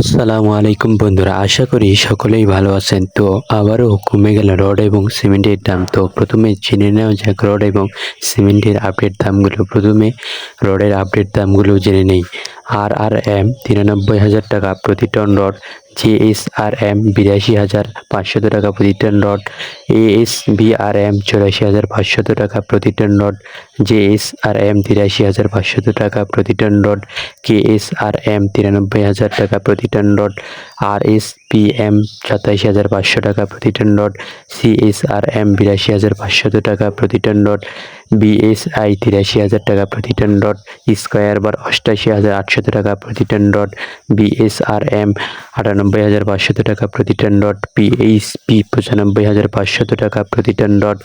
আসসালামু আলাইকুম বন্ধুরা, আশা করি সকলেই ভালো আছেন। তো আবারও কমে গেল রড এবং সিমেন্টের দাম। তো প্রথমে জেনে নেওয়া যাক রড এবং সিমেন্টের আপডেট দামগুলো। প্রথমে রডের আপডেট দামগুলো জেনে নেই। আর আর এম তিরানব্বই হাজার টাকা প্রতি ton rod JS R M বিরাশি হাজার পাঁচশত টাকা প্রতি ton rod. AS B R M চৌরাশি হাজার পাঁচশত টাকা প্রতি ton rod. JS R M তিরাশি হাজার পাঁচশত টাকা প্রতি ton rod. KS R M তিরানব্বই হাজার টাকা প্রতি ton rod. R S P M সাতাইশ হাজার পাঁচশো টাকা প্রতি টন রড। আর এম বিরাশি হাজার পাঁচশত টাকা প্রতি টন রড। বিএসআই তিরাশি হাজার টাকা প্রতি টন রড। স্কোয়ার বার অষ্টাশি হাজার আটশত টাকা প্রতি টন রড। বিএসআরএম আটানব্বই হাজার পাঁচশত টাকা প্রতি টন রড পিএইচপি পঁচানব্বই হাজার পাঁচশত টাকা প্রতি টন রড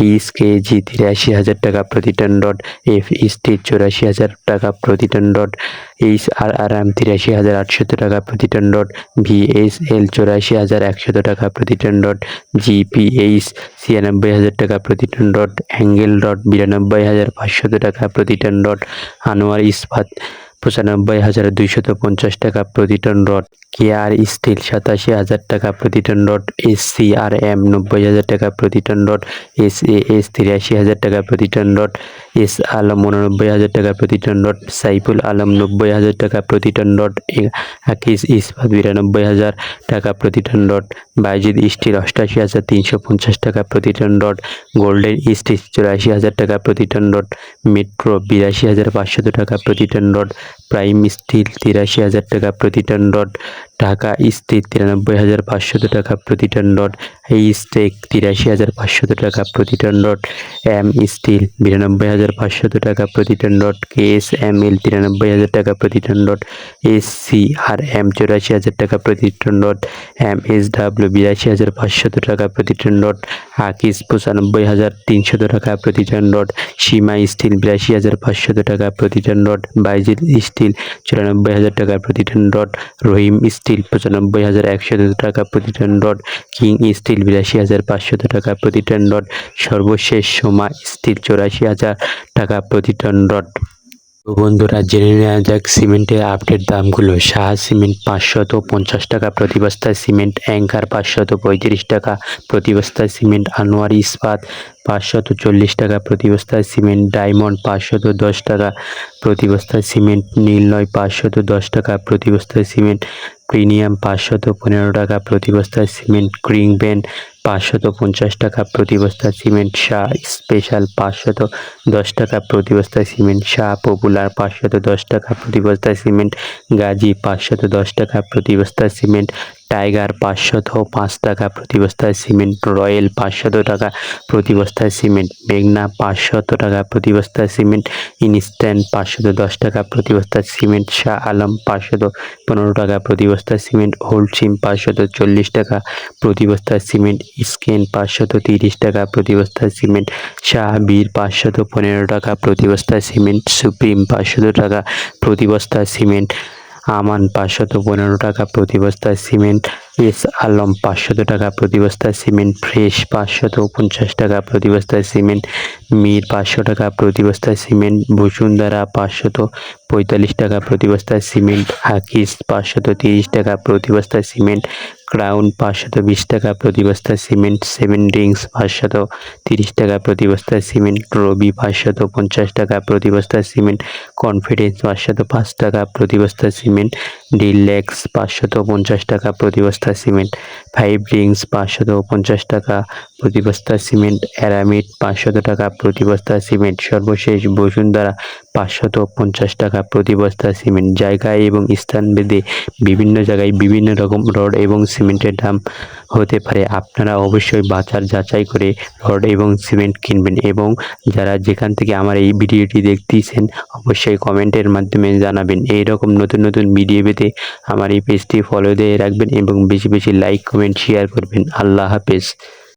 এইচ কেজি তিরাশি হাজার টাকা প্রতি টন রড এফ স্টি চৌরাশি হাজার টাকা প্রতি ton rod H R R M তিরাশি হাজার আটশত টাকা প্রতি টন রড ভিএসএল চৌরাশি হাজার একশত টাকা প্রতি টন রড জিপিএইচ ছিয়ানব্বই হাজার টাকা প্রতি টন রড অ্যাঙ্গেল রড বিরানব্বই হাজার পাঁচশত টাকা প্রতি টন রড আনোয়ার ইস্পাত পঁচানব্বই হাজার দুইশত পঞ্চাশ টাকা প্রতি টন রড কেআর স্টিল সাতাশি হাজার টাকা প্রতি ton rod S C R M নব্বই হাজার টাকা প্রতি ton rod S A S তিরাশি হাজার টাকা প্রতি টন রড এস আলম উননব্বই হাজার টাকা প্রতি টন রড সাইফুল আলম নব্বই হাজার টাকা প্রতি টন রড আকিস ইস্পাত বিরানব্বই হাজার টাকা প্রতি টন রড বাইজিদ স্টিল অষ্টাশি হাজার তিনশো পঞ্চাশ টাকা প্রতি টন রড গোল্ডেন স্টিল চুরাশি হাজার টাকা প্রতি টন রড মেট্রো বিরাশি হাজার পাঁচশত টাকা প্রতি টন রড প্রাইম স্টিল তিরাশি হাজার টাকা প্রতি টন রড ঢাকা স্টিল তিরানব্বই হাজার পাঁচশত টাকা প্রতি টন এই স্টেক তিরাশি হাজার পাঁচশত টাকা প্রতি টন রড এম স্টিল বিরানব্বই হাজার পাঁচশত টাকা প্রতি ton rod K S M L তিরানব্বই হাজার টাকা প্রতি ton rod S C R M চৌরাশি হাজার টাকা প্রতি ton rod M S W বিরাশি হাজার পাঁচশত টাকা প্রতি টন রড আকিস পঁচানব্বই হাজার তিনশত টাকা প্রতি টন রড সীমা স্টিল বিরাশি হাজার পাঁচশত টাকা প্রতি টন রড বাইজিল স্টিল চুরানব্বই হাজার টাকা প্রতি টন রড রহিম স্টিল পঁচানব্বই হাজার একশত টাকা প্রতি টন রড, কিং স্টিল, বিরাশি হাজার পাঁচশত টাকা প্রতি টন রড, সর্বশেষ সোমা স্টিল, চৌরাশি হাজার টাকা প্রতি টন রড। বন্ধুরা, জেনে নেওয়া যাক সিমেন্টের আপডেট দামগুলো। শাহ সিমেন্ট পাঁচশত পঞ্চাশ টাকা প্রতি বস্তায়, সিমেন্ট অ্যাঙ্কার পাঁচশত পঁয়ত্রিশ টাকা প্রতি বস্তায়, সিমেন্ট আনোয়ার ইস্পাত পাঁচশত চল্লিশ টাকা প্রতি বস্তায়, সিমেন্ট ডায়মন্ড পাঁচশত দশ টাকা প্রতি বস্তায়, সিমেন্ট নীলনয় পাঁচশত দশ টাকা প্রতি বস্তায়, সিমেন্ট প্রিমিয়াম পাঁচশত পনেরো টাকা প্রতি বস্তা সিমেন্ট ক্রিং ব্যান্ড পাঁচশত পঞ্চাশ টাকা প্রতি বস্তা সিমেন্ট শাহ স্পেশাল পাঁচশত দশ টাকা প্রতি বস্তা সিমেন্ট শাহ পপুলার পাঁচশত দশ টাকা প্রতি বস্তা সিমেন্ট গাজী পাঁচশত দশ টাকা প্রতি বস্তা সিমেন্ট টাইগার পাঁচশত পাঁচ টাকা প্রতি বস্তায় সিমেন্ট রয়্যাল পাঁচশত টাকা প্রতি বস্তায় সিমেন্ট, মেঘনা পাঁচশত টাকা প্রতি বস্তায় সিমেন্ট, ইনস্ট্যান্ট পাঁচশত দশ টাকা প্রতি বস্তায় সিমেন্ট, শাহ আলম পাঁচশত পনেরো টাকা প্রতি বস্তায় সিমেন্ট হোল্ড সিম পাঁচশত চল্লিশ টাকা প্রতি বস্তায় সিমেন্ট, স্কেন পাঁচশত তিরিশ টাকা প্রতি বস্তায় সিমেন্ট শাহবীর পাঁচশত পনেরো টাকা প্রতি বস্তায় সিমেন্ট, সুপ্রিম পাঁচশত টাকা প্রতি বস্তায় সিমেন্ট আমান পাঁচশত পনেরো টাকা প্রতি বস্তা সিমেন্ট, এস আলম পাঁচশত টাকা প্রতি বস্তা সিমেন্ট, ফ্রেশ পাঁচশত পঞ্চাশ টাকা প্রতি বস্তা সিমেন্ট, মির পাঁচশো টাকা প্রতি বস্তা সিমেন্ট, বসুন্ধরা পাঁচশত পঁয়তাল্লিশ টাকা প্রতি বস্তা সিমেন্ট, হাকিস পাঁচশত তিরিশ টাকা প্রতি বস্তা সিমেন্ট ক্রাউন পাঁচশত বিশ টাকা প্রতি বস্তা সিমেন্ট সেভেন রিংস পাঁচশত তিরিশ টাকা প্রতি বস্তা সিমেন্ট রবি পাঁচশত পঞ্চাশ টাকা প্রতি বস্তা সিমেন্ট কনফিডেন্স পাঁচশত পাঁচ টাকা প্রতি বস্তা সিমেন্ট ডিলেক্স পাঁচশত পঞ্চাশ টাকা প্রতি বস্তা সিমেন্ট ফাইভ রিংস পাঁচশত পঞ্চাশ টাকা প্রতি বস্তা সিমেন্ট অ্যারামিড পাঁচশত টাকা প্রতি বস্তা সিমেন্ট, সর্বশেষ বসুন্ধরা পাঁচশত পঞ্চাশ টাকা প্রতি বস্তা সিমেন্ট। জায়গায় এবং স্থান ভেদে বিভিন্ন জায়গায় বিভিন্ন রকম রড এবং সিমেন্টের দাম হতে পারে। আপনারা অবশ্যই বাজার যাচাই করে রড এবং সিমেন্ট কিনবেন এবং যারা যেখান থেকে আমার এই ভিডিওটি দেখতেছেন অবশ্যই কমেন্টের মাধ্যমে জানাবেন। এই রকম নতুন নতুন ভিডিও পেতে আমার এই পেজটি ফলো দিয়ে রাখবেন এবং বেশি বেশি লাইক কমেন্ট শেয়ার করবেন। আল্লাহ হাফেজ।